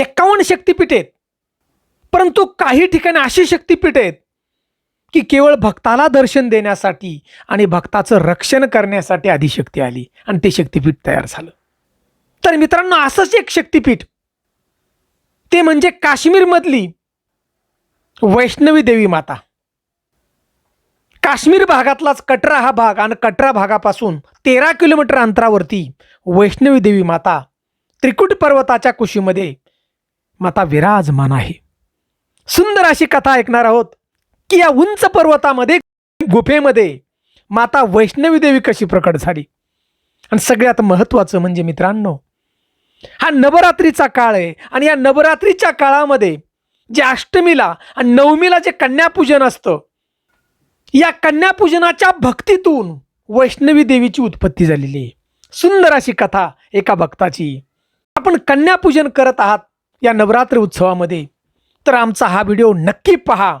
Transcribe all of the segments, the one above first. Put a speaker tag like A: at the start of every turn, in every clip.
A: एक्कावन्न शक्तिपीठ आहेत. परंतु काही ठिकाणी अशी शक्तिपीठ आहेत की केवळ भक्ताला दर्शन देण्यासाठी आणि भक्ताचं रक्षण करण्यासाठी आदिशक्ती आली आणि ते शक्तिपीठ तयार झालं. तर मित्रांनो असंच एक शक्तिपीठ. ते म्हणजे काश्मीरमधली वैष्णवी देवी माता. काश्मीर भागातलाच कटरा हा भाग आणि कटरा भागापासून तेरा किलोमीटर अंतरावरती वैष्णवी देवी माता त्रिकुट पर्वताच्या कुशीमध्ये माता विराजमान आहे. सुंदर अशी कथा ऐकणार आहोत की या उंच पर्वतामध्ये गुफेमध्ये माता वैष्णवी देवी कशी प्रकट झाली. आणि सगळ्यात महत्त्वाचं म्हणजे मित्रांनो हा नवरात्रीचा काळ आहे आणि या नवरात्रीच्या काळामध्ये जे अष्टमीला आणि नवमीला जे कन्यापूजन असतं या कन्यापूजनाच्या भक्तीतून वैष्णवी देवीची उत्पत्ती झालेली आहे. सुंदर अशी कथा एका भक्ताची. आपण कन्यापूजन करत आहात या नवरात्र उत्सवामध्ये. तर आमचा हा व्हिडिओ नक्की पहा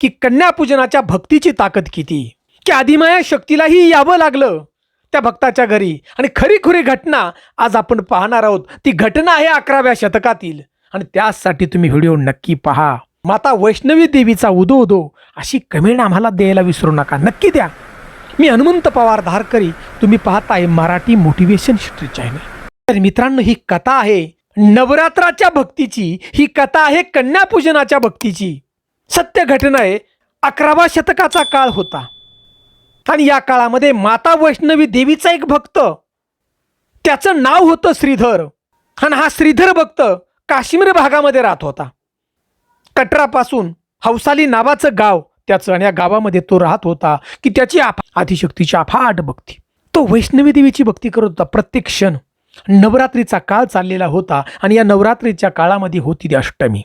A: की कन्यापूजनाच्या भक्तीची ताकद किती. की आदिमाया शक्तीलाही यावं लागलं त्या भक्ताच्या घरी. आणि खरीखुरी घटना आज आपण पाहणार आहोत. ती घटना आहे अकराव्या शतकातील. आणि त्यासाठी तुम्ही व्हिडिओ नक्की पहा. माता वैष्णवी देवीचा उदो उदो अशी कमेंट आम्हाला द्यायला विसरू नका. नक्की द्या. मी हनुमंत पवार धारकरी. तुम्ही पाहताय मराठी मोटिवेशन हिस्ट्री चॅनल. तर मित्रांनो ही कथा आहे. नवरात्राच्या भक्तीची ही कथा आहे कन्यापूजनाच्या भक्तीची. सत्य घटना आहे अकरावा शतकाचा काळ होता. आणि या काळामध्ये माता वैष्णवी देवीचा एक भक्त. त्याचं नाव होतं श्रीधर. आणि हा श्रीधर भक्त काश्मीर भागामध्ये राहत होता. कटरापासून हौसाली नावाचं गाव त्याचं आणि या गावामध्ये तो राहत होता की त्याची आफा आदिशक्तीची अफाट भक्ती. तो वैष्णवी देवीची भक्ती करत होता प्रत्येक क्षण. नवरात्रीचा काळ चाललेला होता आणि या नवरात्रीच्या काळामध्ये होती ती अष्टमी.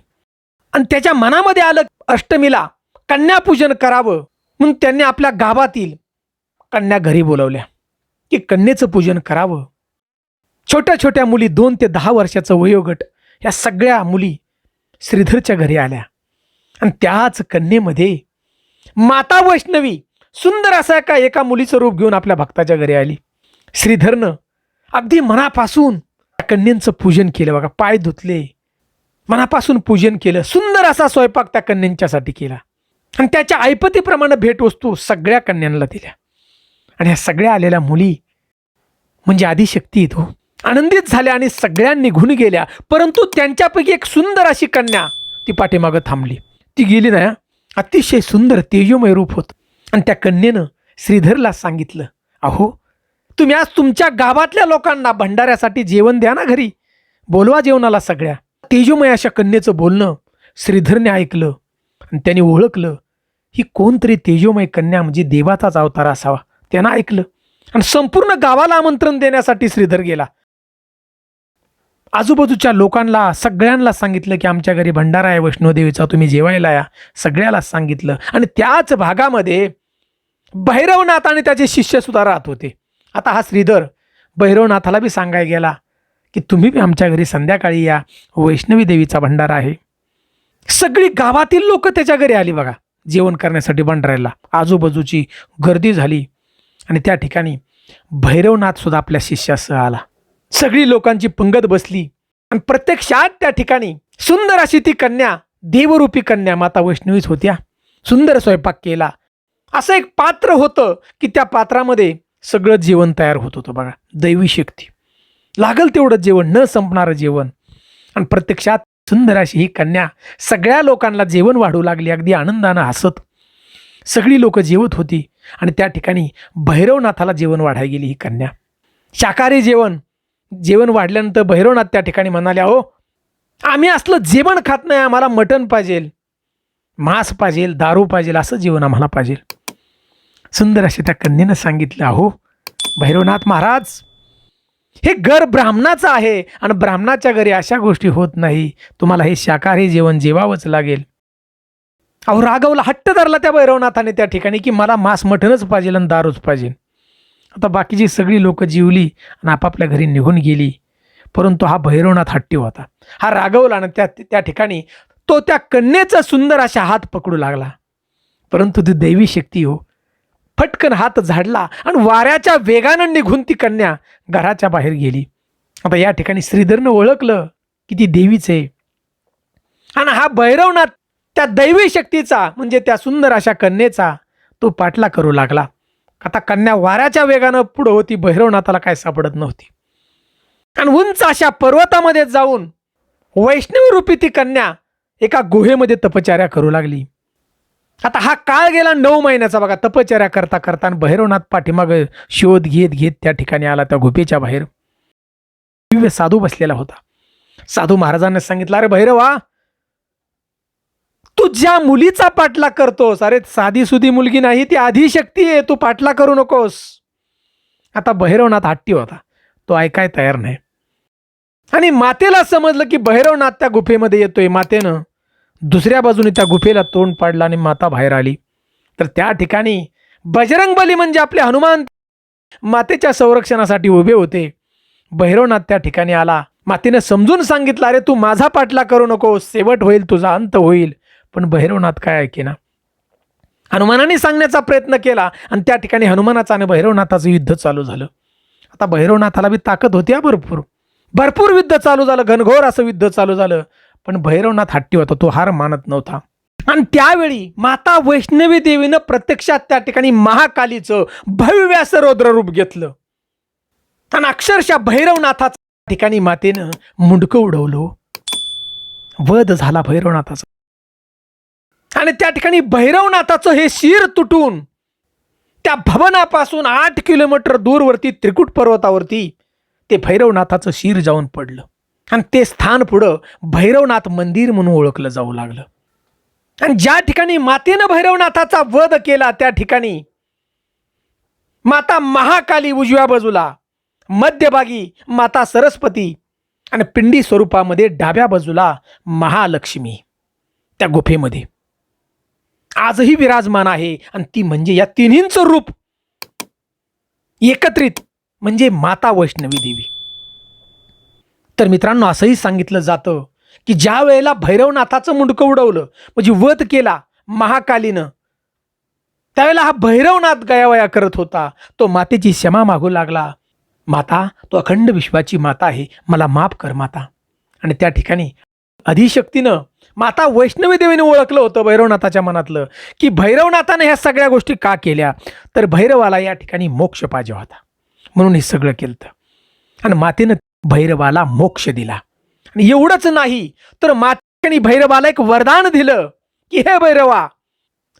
A: आणि त्याच्या मनामध्ये आलं अष्टमीला कन्यापूजन करावं म्हणून त्यांनी आपल्या गावातील कन्या घरी बोलवल्या की कन्येचं पूजन करावं. छोट्या छोट्या मुली दोन ते दहा वर्षाचं वयोगट ह्या सगळ्या मुली श्रीधरच्या घरी आल्या. आणि त्याच कन्येमध्ये माता वैष्णवी सुंदर असा एका एका मुलीचं रूप घेऊन आपल्या भक्ताच्या घरी आली. श्रीधरनं अगदी मनापासून त्या कन्यांचं पूजन केलं. बघा पाय धुतले. मनापासून पूजन केलं. सुंदर असा स्वयंपाक त्या कन्यांच्यासाठी केला. आणि त्याच्या ऐपतीप्रमाणे भेटवस्तू सगळ्या कन्यांना दिल्या. आणि ह्या सगळ्या आलेल्या मुली म्हणजे आदिशक्ती येतो हो. आनंदित झाल्या आणि सगळ्या निघून गेल्या. परंतु त्यांच्यापैकी एक सुंदर अशी कन्या ती पाठीमागं थांबली. ती गेली ना अतिशय सुंदर तेजोमय रूप होत. आणि त्या कन्येनं श्रीधरला सांगितलं अहो तुम्ही आज तुमच्या गावातल्या लोकांना भंडाऱ्यासाठी जेवण द्या ना घरी. बोलवा जेवणाला सगळ्या. तेजोमय अशा कन्येचं बोलणं श्रीधरने ऐकलं आणि त्याने ओळखलं ही कोणतरी तेजोमय कन्या म्हणजे देवाचाच अवतार असावा. त्यानं ऐकलं आणि संपूर्ण गावाला आमंत्रण देण्यासाठी श्रीधर गेला. आजूबाजूच्या लोकांना सगळ्यांना सांगितलं की आमच्या घरी भंडारा आहे वैष्णोदेवीचा तुम्ही जेवायला या. सगळ्याला सांगितलं. आणि त्याच भागामध्ये भैरवनाथ आणि त्याचे शिष्य सुद्धा राहत होते. आता हा श्रीधर भैरवनाथाला बी सांगायला गेला की तुम्ही बी आमच्या घरी संध्याकाळी या. वैष्णवी देवीचा भंडारा आहे. सगळी गावातील लोक त्याच्या घरी आली बघा जेवण करण्यासाठी भंडाऱ्याला. आजूबाजूची गर्दी झाली आणि त्या ठिकाणी भैरवनाथ सुद्धा आपल्या शिष्यासह आला. सगळी लोकांची पंगत बसली आणि प्रत्यक्षात त्या ठिकाणी सुंदर अशी ती कन्या देवरूपी कन्या माता वैष्णवीच होत्या. सुंदर स्वयंपाक केला. असं एक पात्र होतं की त्या पात्रामध्ये सगळं जेवण तयार होत होतं बघा. दैवी शक्ती. लागल तेवढं जेवण न संपणारं जेवण. आणि प्रत्यक्षात सुंदर अशी ही कन्या सगळ्या लोकांना जेवण वाढू लागली. अगदी आनंदानं हसत सगळी लोक जेवत होती आणि त्या ठिकाणी भैरवनाथाला जेवण वाढायला गेली ही कन्या. शाकाहारी जेवण. जेवण वाढल्यानंतर भैरवनाथ त्या ठिकाणी म्हणाले अहो आम्ही असलं जेवण खात नाही. आम्हाला मटण पाहिजे मांस पाहिजे दारू पाहिजे असं जेवण आम्हाला पाहिजे सुंदर असे त्या कन्येनं सांगितलं अहो भैरवनाथ महाराज हे घर ब्राह्मणाचं आहे आणि ब्राह्मणाच्या घरी अशा गोष्टी होत नाही. तुम्हाला हे शाकाहारी जेवण जेवावंच लागेल. अहो रागवला हट्ट धरला त्या भैरवनाथाने त्या ठिकाणी की मला मांस मटणच पाहिजे आणि दारूच पाहिजे. आता बाकीची सगळी लोक जीवली आणि आपापल्या घरी निघून गेली. परंतु हा भैरवनाथ हट्टी होता. हा रागवला आणि त्या त्या ठिकाणी तो त्या कन्येचा सुंदर अशा हात पकडू लागला. परंतु ती दैवी शक्ती हो फटकन हात झाडला आणि वाऱ्याच्या वेगानं निघून ती कन्या घराच्या बाहेर गेली. आता या ठिकाणी श्रीधरनं ओळखलं की ती देवीच आहे. आणि हा भैरवनाथ त्या दैवी शक्तीचा म्हणजे त्या सुंदर अशा कन्येचा तो पाठला करू लागला. आता कन्या वाऱ्याच्या वेगानं पुढं होती भैरवनाथाला काय सापडत नव्हती. आणि उंच अशा पर्वतामध्ये जाऊन वैष्णवी रूपी ती कन्या एका गुहेमध्ये तपचार्या करू लागली. आता हा काळ गेला नऊ महिन्याचा बघा तपचर्या करता करता आणि भैरवनाथ पाठीमाग शोध घेत घेत त्या ठिकाणी आला त्या गुफेच्या बाहेर. दिव्य साधू बसलेला होता. साधू महाराजांनी सांगितलं अरे भैरवा तू ज्या मुलीचा पाठला करतोस अरे साधी सुधी मुलगी नाही ती आधी शक्ती आहे तू पाठला करू नकोस. आता भैरवनाथ हट्टी होता. तो ऐकाय तयार नाही. आणि मातेला समजलं की भैरवनाथ त्या गुफेमध्ये येतोय मातेनं. दुसऱ्या बाजूने त्या गुफेला तोंड पाडलं आणि माता बाहेर आली. तर त्या ठिकाणी बजरंग बली म्हणजे आपले हनुमान मातेच्या संरक्षणासाठी उभे होते. भैरवनाथ त्या ठिकाणी आला. मातेनं समजून सांगितलं अरे तू माझा पाठला करू नको शेवट होईल तुझा अंत होईल. पण भैरवनाथ काय ऐकेना? हनुमानाने सांगण्याचा प्रयत्न केला आणि त्या ठिकाणी हनुमानाचं आणि भैरवनाथाचं युद्ध चालू झालं. आता भैरवनाथाला बी ताकद होती हा भरपूर. भरपूर युद्ध चालू झालं. घनघोर असं युद्ध चालू झालं. पण भैरवनाथ हट्टी होता तो हार मानत नव्हता. आणि त्यावेळी माता वैष्णवी देवीनं प्रत्यक्षात त्या ठिकाणी महाकालीचं भव्य असं रूप घेतलं. आणि अक्षरशः भैरवनाथाच्या ठिकाणी मातेनं मुंडकं उडवलं. वध झाला भैरवनाथाचा. आणि त्या ठिकाणी भैरवनाथाचं हे शिर तुटून त्या भवनापासून आठ किलोमीटर दूरवरती त्रिकुट पर्वतावरती ते भैरवनाथाचं शिर जाऊन पडलं. आणि ते स्थान पुढं भैरवनाथ मंदिर म्हणून ओळखलं जाऊ लागलं. आणि ज्या ठिकाणी मातेनं भैरवनाथाचा वध केला त्या ठिकाणी माता महाकाली उजव्या बाजूला मध्यभागी माता सरस्वती आणि पिंडी स्वरूपामध्ये डाव्या बाजूला महालक्ष्मी त्या गुफेमध्ये. आजही विराजमान आहे आणि ती म्हणजे या तिन्हींचं रूप एकत्रित म्हणजे माता वैष्णवी देवी. तर मित्रांनो असंही सांगितलं जातं की ज्या वेळेला भैरवनाथाचं मुंडकं उडवलं म्हणजे वध केला महाकालीनं त्यावेळेला हा भैरवनाथ गयावया करत होता. तो मातेची क्षमा मागू लागला. माता तो अखंड विश्वाची माता आहे. मला माफ कर माता. आणि त्या ठिकाणी अधिशक्तीनं माता वैष्णवी देवीने ओळखलं होतं भैरवनाथाच्या मनातलं की भैरवनाथाने ह्या सगळ्या गोष्टी का केल्या? तर भैरवाला या ठिकाणी मोक्ष पाहिजे होता. म्हणून हे सगळं केलं आणि मातेनं भैरवाला मोक्ष दिला. आणि एवढंच नाही तर मातेने भैरवाला एक वरदान दिलं की हे भैरवा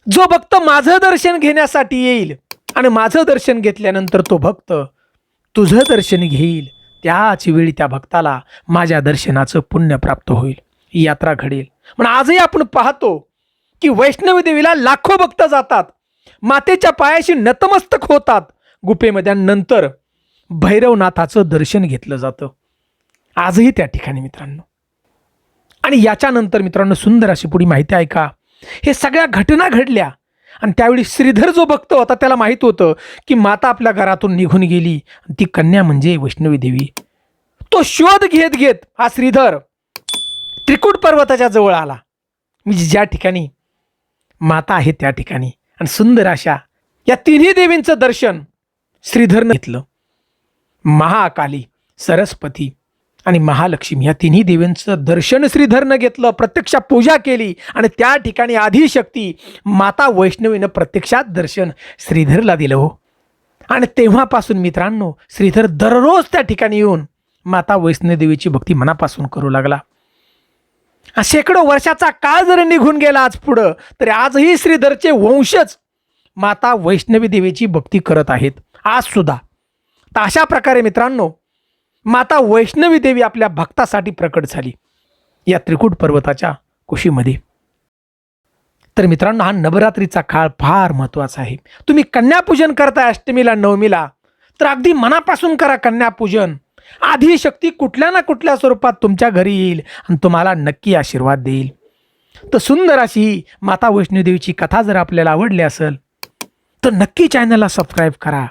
A: जो भक्त माझं दर्शन घेण्यासाठी येईल आणि माझं दर्शन घेतल्यानंतर तो भक्त तुझं दर्शन घेईल त्याच वेळी त्या भक्ताला माझ्या दर्शनाचं पुण्य प्राप्त होईल. ही यात्रा घडेल. पण आजही आपण पाहतो की वैष्णवी देवीला लाखो भक्त जातात. मातेच्या पायाशी नतमस्तक होतात. गुफेमध्ये नंतर भैरवनाथाचं दर्शन घेतलं जातं. आजही त्या ठिकाणी मित्रांनो. आणि याच्यानंतर मित्रांनो सुंदर अशी पुढी माहिती आहे का? हे सगळ्या घटना घडल्या. आणि त्यावेळी श्रीधर जो भक्त होता त्याला माहीत होतं की माता आपल्या घरातून निघून गेली. आणि ती कन्या म्हणजे वैष्णवी देवी. तो शोध घेत घेत हा श्रीधर त्रिकूट पर्वताच्या जवळ आला. म्हणजे ज्या ठिकाणी माता आहे त्या ठिकाणी. आणि सुंदर अशा या तिन्ही देवींचं दर्शन श्रीधरनं घेतलं. महाकाली सरस्वती आणि महालक्ष्मी या तिन्ही देवींचं दर्शन श्रीधरनं घेतलं प्रत्यक्ष पूजा केली आणि त्या ठिकाणी आदिशक्ती माता वैष्णवीनं प्रत्यक्षात दर्शन श्रीधरला दिलं हो. आणि तेव्हापासून मित्रांनो श्रीधर दररोज त्या ठिकाणी येऊन माता वैष्णवी देवीची भक्ती मनापासून करू लागला. शेकडो वर्षाचा काळ जरी निघून गेला आज पुढं तरी आजही श्रीधरचे वंशज माता वैष्णवी देवीची भक्ती करत आहेत. आज सुद्धा. तर अशा प्रकारे मित्रांनो माता वैष्णवी देवी आपल्या भक्तासाठी प्रकट झाली या त्रिकूट पर्वताच्या कुशीमध्ये. तर मित्रांनो हा नवरात्रीचा काळ फार महत्त्वाचा आहे. तुम्ही कन्यापूजन करताय अष्टमीला नवमीला तर अगदी मनापासून करा कन्यापूजन. आधी शक्ती कुठल्या ना कुठल्या स्वरूपात तुमच्या घरी येईल आणि तुम्हाला नक्की आशीर्वाद देईल. तर सुंदर अशी माता वैष्णोदेवीची कथा जर आपल्याला आवडली असेल तर नक्की चॅनलला सबस्क्राईब करा.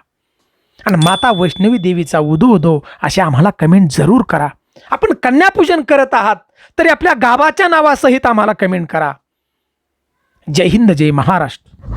A: आणि माता वैष्णवी देवीचा उदो उदो असे आम्हाला कमेंट जरूर करा. आपण कन्यापूजन करत आहात तरी आपल्या गावाच्या नावासहित आम्हाला कमेंट करा. जय हिंद जय महाराष्ट्र.